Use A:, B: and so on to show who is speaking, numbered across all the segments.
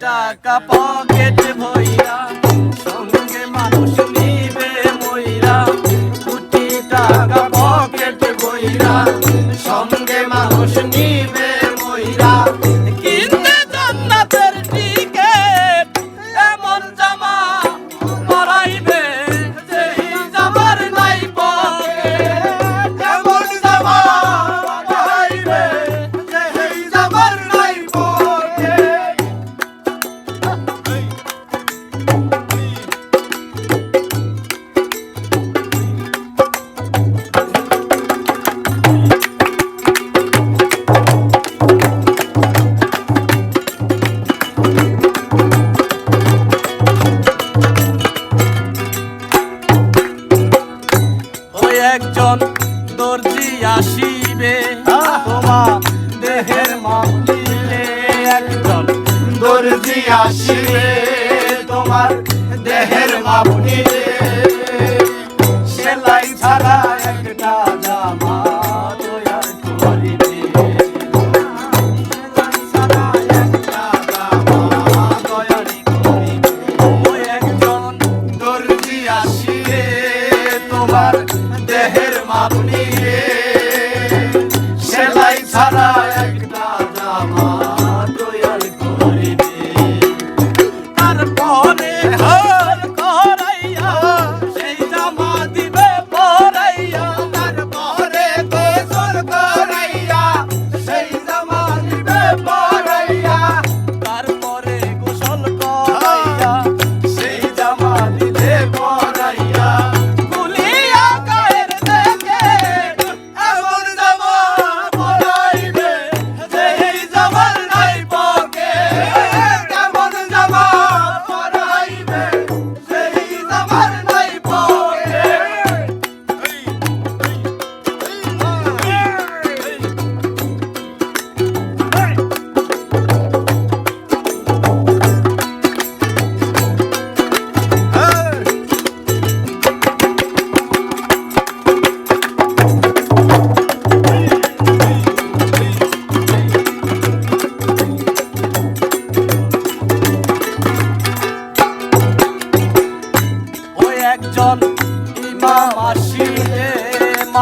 A: টাকা পকেট ভইরা সঙ্গে মানুষ নিবে মইরা কোটি টাকা পকেট ভইরা সঙ্গে মানুষ নিবে আসিবে। তোমার দেহের মাপ দিলে একজন দর্জি আসিবে। তোমার দেহের মাপ নিলে সেলাই ছাড়া একটা জামা তৈয়ার করিবে। সেলাই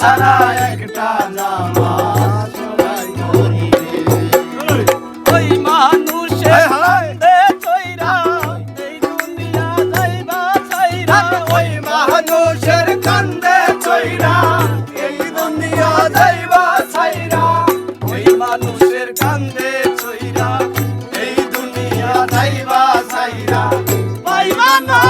A: ছাড়া একটা নামাজ ওই চাইরা ওই মানুষের কান্দে চইরা এই দুনিয়া যাইবা চাইরা ওই মানুষের কান্দে চইরা এই দুনিয়া যাইবা চাইরা পাইবা না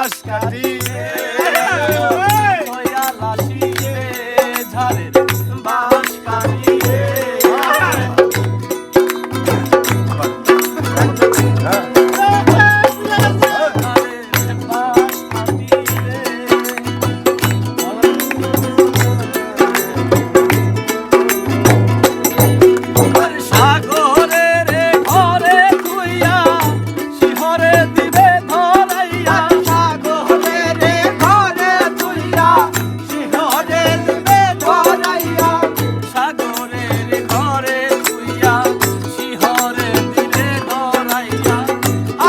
B: কাশ কাটিয়ে